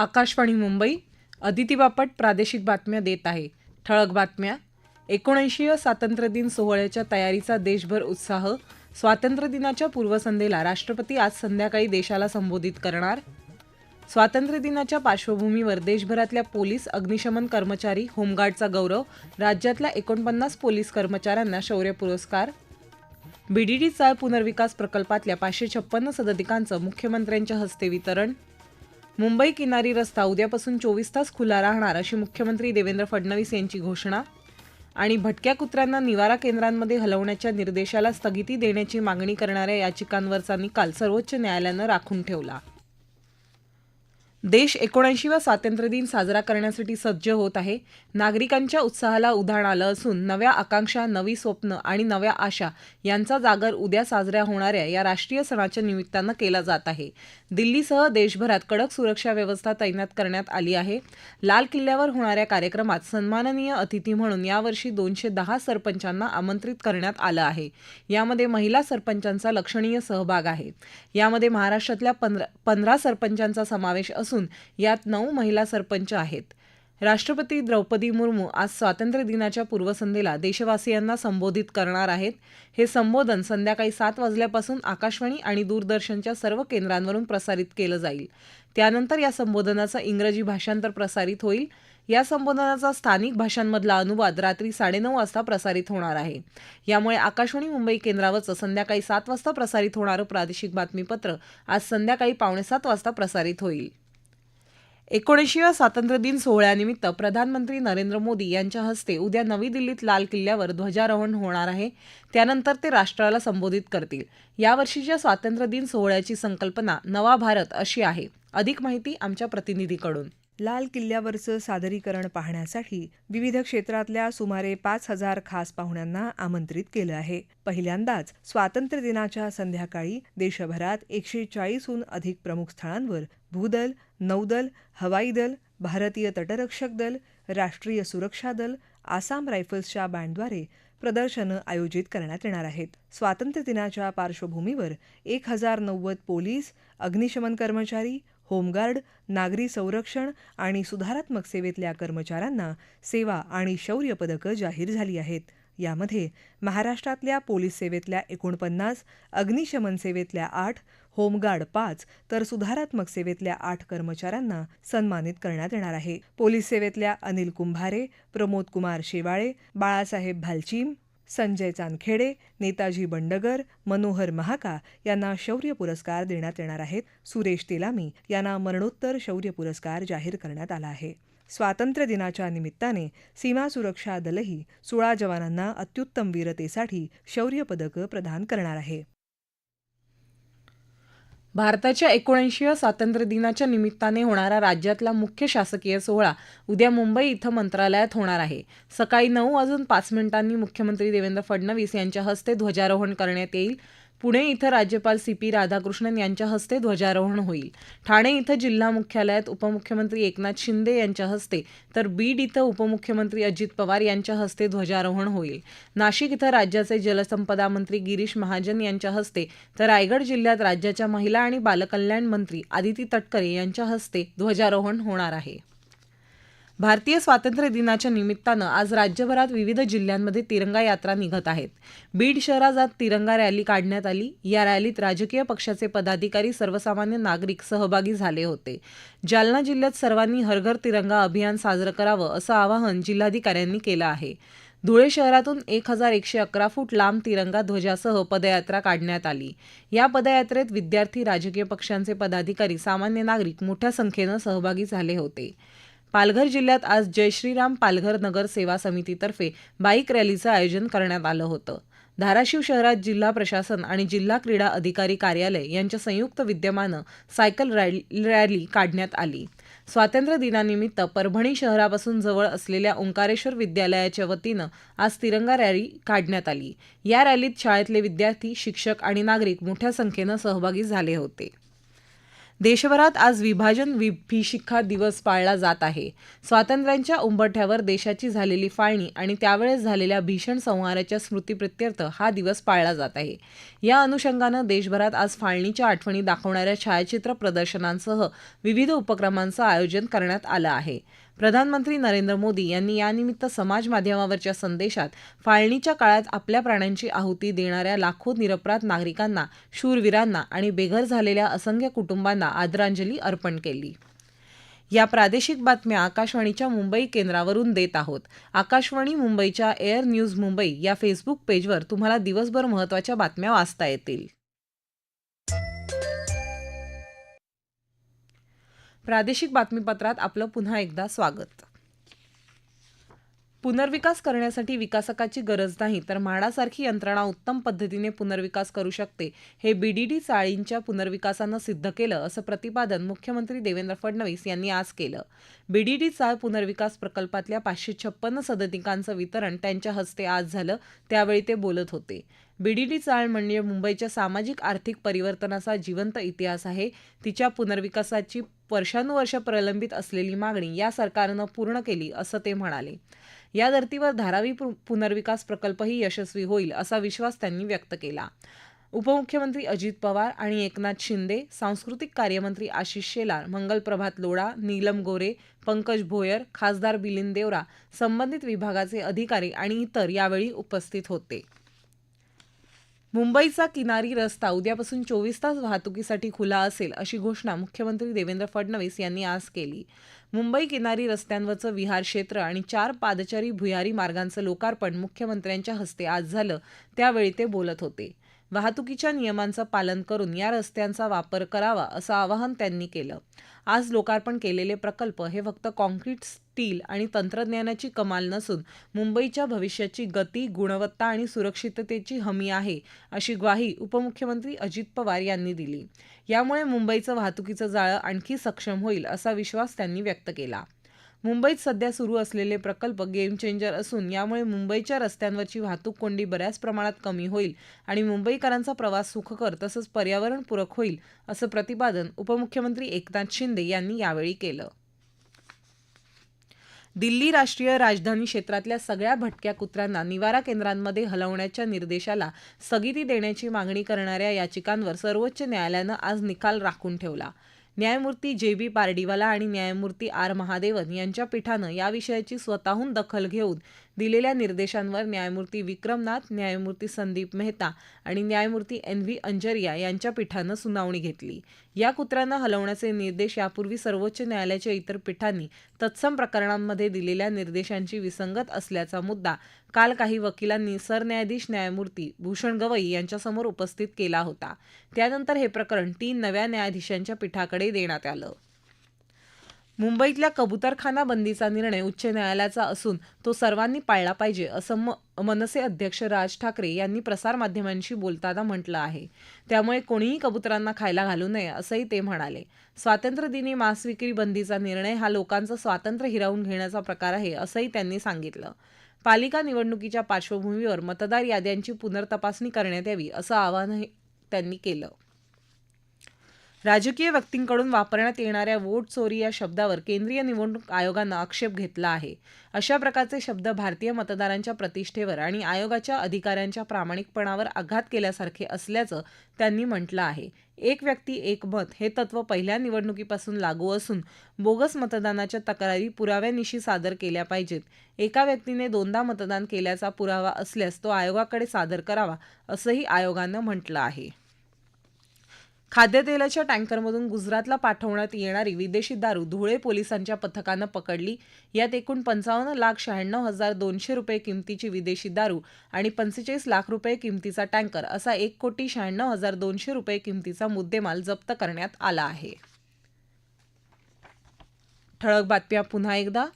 आकाशवाणी मुंबई अदिती बापट प्रादेशिक बातम्या देत आहे. ठळक बातम्या. एकोणऐंशीय स्वातंत्र्यदिन सोहळ्याच्या तयारीचा देशभर उत्साह. स्वातंत्र्यदिनाच्या पूर्वसंध्येला राष्ट्रपती आज संध्याकाळी देशाला संबोधित करणार. स्वातंत्र्यदिनाच्या पार्श्वभूमीवर देशभरातल्या पोलीस अग्निशमन कर्मचारी होमगार्डचा गौरव राज्यातल्या एकोणपन्नास पोलीस कर्मचाऱ्यांना शौर्य पुरस्कार. बीडीडी चाळ पुनर्विकास प्रकल्पातल्या पाचशे छप्पन्न सदनिकांचं मुख्यमंत्र्यांच्या हस्ते वितरण. मुंबई किनारी रस्ता उद्यापासून चोवीस तास खुला राहणार अशी मुख्यमंत्री देवेंद्र फडणवीस यांची घोषणा. आणि भटक्या कुत्र्यांना निवारा केंद्रांमध्ये हलवण्याच्या निर्देशाला स्थगिती देण्याची मागणी करणाऱ्या याचिकांवरचा निकाल सर्वोच्च न्यायालयानं राखून ठेवला. देश एकोणऐंशीवा स्वातंत्र्यदिन साजरा करण्यासाठी सज्ज होत आहे. नागरिकांच्या उत्साहाला उधाण आलं असून नव्या आकांक्षा नवी स्वप्न आणि नव्या आशा यांचा जागर उद्या साजऱ्या होणाऱ्या या राष्ट्रीय सणाच्या निमित्तानं केला जात आहे. दिल्लीसह देशभरात कडक सुरक्षा व्यवस्था तैनात करण्यात आली आहे. लाल किल्ल्यावर होणाऱ्या कार्यक्रमात सन्माननीय अतिथी म्हणून यावर्षी दोनशे दहा सरपंचांना आमंत्रित करण्यात आलं आहे. यामध्ये महिला सरपंचांचा लक्षणीय सहभाग आहे. यामध्ये महाराष्ट्रातल्या पंधरा पंधरा सरपंचांचा समावेश असून यात नऊ महिला सरपंच आहेत. राष्ट्रपती द्रौपदी मुर्मू आज स्वातंत्र्य दिनाच्या पूर्वसंध्येला देशवासियांना संबोधित करणार आहेत. हे संबोधन संध्याकाळी सात वाजल्यापासून आकाशवाणी आणि दूरदर्शनच्या सर्व केंद्रांवरून प्रसारित केलं जाईल. त्यानंतर या संबोधनाचं इंग्रजी भाषांतर प्रसारित होईल. या संबोधनाचा स्थानिक भाषांमधला अनुवाद रात्री साडेनऊ वाजता प्रसारित होणार आहे. यामुळे आकाशवाणी मुंबई केंद्रावरचं संध्याकाळी सात वाजता प्रसारित होणारं प्रादेशिक बातमीपत्र आज संध्याकाळी पावणेसात वाजता प्रसारित होईल. एकोणऐंशीव्या स्वातंत्र्यदिन सोहळ्यानिमित्त प्रधानमंत्री नरेंद्र मोदी यांच्या हस्ते उद्या नवी दिल्लीत लाल किल्ल्यावर ध्वजारोहण होणार आहे. त्यानंतर ते राष्ट्राला संबोधित करतील. यावर्षीच्या स्वातंत्र्यदिन सोहळ्याची संकल्पना नवा भारत अशी आहे. अधिक माहिती आमच्या प्रतिनिधीकडून. लाल किल्ल्यावरचं सादरीकरण पाहण्यासाठी विविध क्षेत्रातल्या सुमारे पाच हजार खास पाहुण्यांना आमंत्रित केलं आहे. पहिल्यांदाच स्वातंत्र्य दिनाच्या संध्याकाळी देशभरात एकशे चाळीसहून अधिक प्रमुख स्थळांवर भूदल नौदल हवाई दल भारतीय तटरक्षक दल राष्ट्रीय सुरक्षा दल आसाम रायफल्सच्या बँडद्वारे प्रदर्शनं आयोजित करण्यात येणार आहेत. स्वातंत्र्य दिनाच्या पार्श्वभूमीवर एक हजार नव्वद पोलीस अग्निशमन कर्मचारी होमगार्ड नागरी संरक्षण आणि सुधारात्मक सेवेतल्या कर्मचाऱ्यांना सेवा आणि शौर्य पदकं जाहीर झाली आहेत. यामध्ये महाराष्ट्रातल्या पोलीस सेवेतल्या एकोणपन्नास अग्निशमन सेवेतल्या आठ होमगार्ड पाच तर सुधारात्मक सेवेतल्या आठ कर्मचाऱ्यांना सन्मानित करण्यात येणार आहे. पोलीस सेवेतल्या अनिल कुंभारे प्रमोद कुमार शेवाळे बाळासाहेब भालचीम संजय चांदखेडे नेताजी बंडगर मनोहर महाका यांना शौर्य पुरस्कार देण्यात येणार आहेत. सुरेश तेलामी यांना मरणोत्तर शौर्य पुरस्कार जाहीर करण्यात आला आहे. स्वातंत्र्य दिनाच्या निमित्ताने सीमा सुरक्षा दलही सोळा जवानांना अत्युत्तम वीरतेसाठी शौर्य पदकं प्रदान करणार आहे. भारताच्या एकोणऐंशीव्या स्वातंत्र्य दिनाच्या निमित्ताने होणारा राज्यातला मुख्य शासकीय सोहळा उद्या मुंबई इथं मंत्रालयात होणार आहे. सकाळी नऊ वाजून पाच मिनिटांनी मुख्यमंत्री देवेंद्र फडणवीस यांच्या हस्ते ध्वजारोहण करण्यात येईल. पुणे इथं राज्यपाल सी पी राधाकृष्णन यांच्या हस्ते ध्वजारोहण होईल. ठाणे इथं जिल्हा मुख्यालयात उपमुख्यमंत्री एकनाथ शिंदे यांच्या हस्ते तर बीड इथं उपमुख्यमंत्री अजित पवार यांच्या हस्ते ध्वजारोहण होईल. नाशिक इथं राज्याचे जलसंपदा मंत्री गिरीश महाजन यांच्या हस्ते तर रायगड जिल्ह्यात राज्याच्या महिला आणि बालकल्याण मंत्री आदिती तटकरे यांच्या हस्ते ध्वजारोहण होणार आहे. भारतीय स्वातंत्र्य दिनाच्या निमित्तानं आज राज्यभरात विविध जिल्ह्यांमध्ये तिरंगा यात्रा निघत आहेत. बीड शहरात तिरंगा रॅली काढण्यात आली. या रॅलीत राजकीय पक्षाचे पदाधिकारी सर्वसामान्य नागरिक सहभागी झाले होते. जालना जिल्ह्यात सर्वांनी हरघर तिरंगा अभियान साजरं करावं असं आवाहन जिल्हाधिकाऱ्यांनी केलं आहे. धुळे शहरातून एक हजार एकशे अकरा फूट लांब तिरंगा ध्वजासह पदयात्रा काढण्यात आली. या पदयात्रेत विद्यार्थी राजकीय पक्षांचे पदाधिकारी सामान्य नागरिक मोठ्या संख्येनं सहभागी झाले होते. पालघर जिल्ह्यात आज जय श्रीराम पालघर नगर सेवा समितीतर्फे बाईक रॅलीचं आयोजन करण्यात आलं होतं. धाराशिव शहरात जिल्हा प्रशासन आणि जिल्हा क्रीडा अधिकारी कार्यालय यांच्या संयुक्त विद्यमानं सायकल रॅली काढण्यात आली. स्वातंत्र्य दिनानिमित्त परभणी शहरापासून जवळ असलेल्या ओंकारेश्वर विद्यालयाच्या वतीनं आज तिरंगा रॅली काढण्यात आली. या रॅलीत शाळेतले विद्यार्थी शिक्षक आणि नागरिक मोठ्या संख्येनं सहभागी झाले होते. देशभरात आज विभाजन विभीषिका दिवस पाळला जात आहे. स्वातंत्र्यांच्या उंबरठ्यावर देशाची झालेली फाळणी आणि त्यावेळेस झालेल्या भीषण संहाराच्या स्मृतीप्रित्यर्थ हा दिवस पाळला जात आहे. या अनुषंगानं देशभरात आज फाळणीच्या आठवणी दाखवणाऱ्या छायाचित्र प्रदर्शनांसह विविध उपक्रमांचं आयोजन करण्यात आलं आहे. प्रधानमंत्री नरेंद्र मोदी यांनी यानिमित्त समाज माध्यमावरच्या संदेशात फाळणीच्या काळात आपल्या प्राण्यांची आहुती देणाऱ्या लाखो निरपराध नागरिकांना शूरवीरांना आणि बेघर झालेल्या असंख्य कुटुंबांना आदरांजली अर्पण केली. या प्रादेशिक बातम्या आकाशवाणीच्या मुंबई केंद्रावरून देत आहोत. आकाशवाणी मुंबईच्या एअर न्यूज मुंबई या फेसबुक पेजवर तुम्हाला दिवसभर महत्त्वाच्या बातम्या वाचता येतील. प्रादेशिक बातमीपत्रात आपलं पुन्हा एकदा स्वागत. पुनर्विकास करण्यासाठी विकासकाची गरज नाही तर म्हाडासारखी यंत्रणा उत्तम पद्धतीने पुनर्विकास करू शकते हे बीडीडी चाळींच्या पुनर्विकासानं सिद्ध केलं असं प्रतिपादन मुख्यमंत्री देवेंद्र फडणवीस यांनी आज केलं. बीडीडी चाळ पुनर्विकास प्रकल्पातल्या पाचशे छप्पन्न सदनिकांचं वितरण त्यांच्या हस्ते आज झालं त्यावेळी ते बोलत होते. बीडीडी चाळ म्हणजे मुंबईच्या सामाजिक आर्थिक परिवर्तनाचा जिवंत इतिहास आहे. तिच्या पुनर्विकासाची वर्षानुवर्ष प्रलंबित असलेली मागणी या सरकारनं पूर्ण केली असं ते म्हणाले. या धर्तीवर धारावी पु- पुनर्विकास प्रकल्पही यशस्वी होईल असा विश्वास त्यांनी व्यक्त केला. उपमुख्यमंत्री अजित पवार आणि एकनाथ शिंदे सांस्कृतिक कार्यमंत्री आशिष शेलार मंगलप्रभात लोढा नीलम गोरे पंकज भोयर खासदार बिलिन देवरा संबंधित विभागाचे अधिकारी आणि इतर यावेळी उपस्थित होते. मुंबईचा किनारी रस्ता उद्यापासून चोवीस तास वाहतुकीसाठी खुला असेल अशी घोषणा मुख्यमंत्री देवेंद्र फडणवीस यांनी आज केली. मुंबई किनारी रस्त्यांवरचं विहार क्षेत्र आणि चार पादचारी भुयारी मार्गांचं लोकार्पण मुख्यमंत्र्यांच्या हस्ते आज झालं त्यावेळी ते बोलत होते. वाहतुकीच्या नियमांचं पालन करून या रस्त्यांचा वापर करावा असं आवाहन त्यांनी केलं. आज लोकार्पण केलेले प्रकल्प हे फक्त कॉन्क्रीट स्टील आणि तंत्रज्ञानाची कमाल नसून मुंबईच्या भविष्याची गती गुणवत्ता आणि सुरक्षिततेची हमी आहे अशी ग्वाही उपमुख्यमंत्री अजित पवार यांनी दिली. यामुळे मुंबईचं वाहतुकीचं जाळं आणखी सक्षम होईल असा विश्वास त्यांनी व्यक्त केला. मुंबईत सध्या सुरू असलेले प्रकल्प गेम चेंजर असून यामुळे मुंबईच्या रस्त्यांवरची वाहतूक कोंडी बऱ्याच प्रमाणात कमी होईल आणि मुंबईकरांचा प्रवास सुखकर तसंच पर्यावरणपूरक होईल असं प्रतिपादन उपमुख्यमंत्री एकनाथ शिंदे यांनी यावेळी केलं. दिल्ली राष्ट्रीय राजधानी क्षेत्रातल्या सगळ्या भटक्या कुत्र्यांना निवारा केंद्रांमध्ये हलवण्याच्या निर्देशाला स्थगिती देण्याची मागणी करणाऱ्या याचिकांवर सर्वोच्च न्यायालयानं आज निकाल राखून ठेवला. न्यायमूर्ती जे बी पारडीवाला आणि न्यायमूर्ती आर महादेवन यांच्या पीठानं या विषयाची स्वतःहून दखल घेऊन दिलेल्या निर्देशांवर न्यायमूर्ती विक्रमनाथ न्यायमूर्ती संदीप मेहता आणि न्यायमूर्ती एन व्ही अंजरिया यांच्या पीठानं सुनावणी घेतली. या कुत्र्यांना हलवण्याचे निर्देश यापूर्वी सर्वोच्च न्यायालयाच्या इतर पीठांनी तत्सम प्रकरणांमध्ये दिलेल्या निर्देशांची विसंगत असल्याचा मुद्दा काल काही वकिलांनी सरन्यायाधीश न्यायमूर्ती भूषण गवई यांच्यासमोर उपस्थित केला होता. त्यानंतर हे प्रकरण तीन नव्या न्यायाधीशांच्या पीठाकडे देण्यात आलं. मुंबईतल्या कबुतरखाना बंदीचा निर्णय उच्च न्यायालयाचा असून तो सर्वांनी पाळला पाहिजे असं म मनसे अध्यक्ष राज ठाकरे यांनी प्रसारमाध्यमांशी बोलताना म्हटलं आहे. त्यामुळे कोणीही कबुतरांना खायला घालू नये असंही ते म्हणाले. स्वातंत्र्यदिनी मांस विक्री बंदीचा निर्णय हा लोकांचं स्वातंत्र्य हिरावून घेण्याचा प्रकार आहे असंही त्यांनी सांगितलं. पालिका निवडणुकीच्या पार्श्वभूमीवर मतदार याद्यांची पुनर्तपासणी करण्यात यावी असं आवाहनही त्यांनी केलं. राजकीय व्यक्तींकडून वापरण्यात येणाऱ्या वोट चोरी या शब्दावर केंद्रीय निवडणूक आयोगानं आक्षेप घेतला आहे. अशा प्रकारचे शब्द भारतीय मतदारांच्या प्रतिष्ठेवर आणि आयोगाच्या अधिकाऱ्यांच्या प्रामाणिकपणावर आघात केल्यासारखे असल्याचं त्यांनी म्हटलं आहे. एक व्यक्ती एक मत हे तत्व पहिल्या निवडणुकीपासून लागू असून बोगस मतदानाच्या तक्रारी पुराव्यानिशी सादर केल्या पाहिजेत. एका व्यक्तीने दोनदा मतदान केल्याचा पुरावा असल्यास तो आयोगाकडे सादर करावा असंही आयोगानं म्हटलं आहे. खाद्यतेलाच्या टँकरमधून गुजरातला पाठवण्यात येणारी विदेशी दारू धुळे पोलिसांच्या पथकानं पकडली. यात एकूण पंचावन्न लाख शहाण्णव हजार दोनशे रुपये किमतीची विदेशी दारू आणि पंचेचाळीस लाख रुपये किमतीचा टँकर असा एक कोटी शहाण्णव हजार दोनशे रुपये किमतीचा मुद्देमाल जप्त करण्यात आला आहे. ठळक बातम्या पुन्हा एकदा.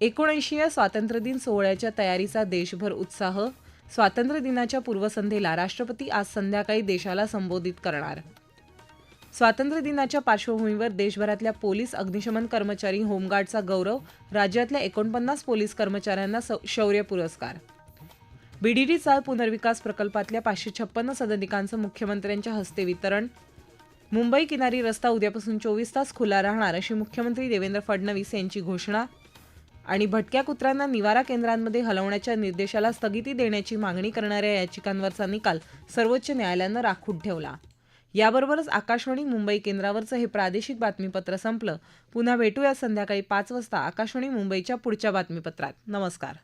एकोणऐंशीया स्वातंत्र्यदिन सोहळ्याच्या तयारीचा देशभर उत्साह स्वातंत्र्यदिनाच्या पूर्वसंध्येला राष्ट्रपती आज संध्याकाळी देशाला संबोधित करणार. स्वातंत्र्यदिनाच्या पार्श्वभूमीवर देशभरातल्या पोलीस अग्निशमन कर्मचारी होमगार्डचा गौरव राज्यातल्या एकोणपन्नास पोलीस कर्मचाऱ्यांना सौ- शौर्य पुरस्कार. बीडीडी चाळ पुनर्विकास प्रकल्पातल्या पाचशे छप्पन्न सदनिकांचं मुख्यमंत्र्यांच्या हस्ते वितरण. मुंबई किनारी रस्ता उद्यापासून चोवीस तास खुला राहणार अशी मुख्यमंत्री देवेंद्र फडणवीस यांची घोषणा. आणि भटक्या कुत्र्यांना निवारा केंद्रांमध्ये हलवण्याच्या निर्देशाला स्थगिती देण्याची मागणी करणाऱ्या याचिकांवरचा निकाल सर्वोच्च न्यायालयानं राखून ठेवला. याबरोबरच आकाशवाणी मुंबई केंद्रावरचं हे प्रादेशिक बातमीपत्र संपलं. पुन्हा भेटूया संध्याकाळी पाच वाजता आकाशवाणी मुंबईच्या पुढच्या बातमीपत्रात. नमस्कार.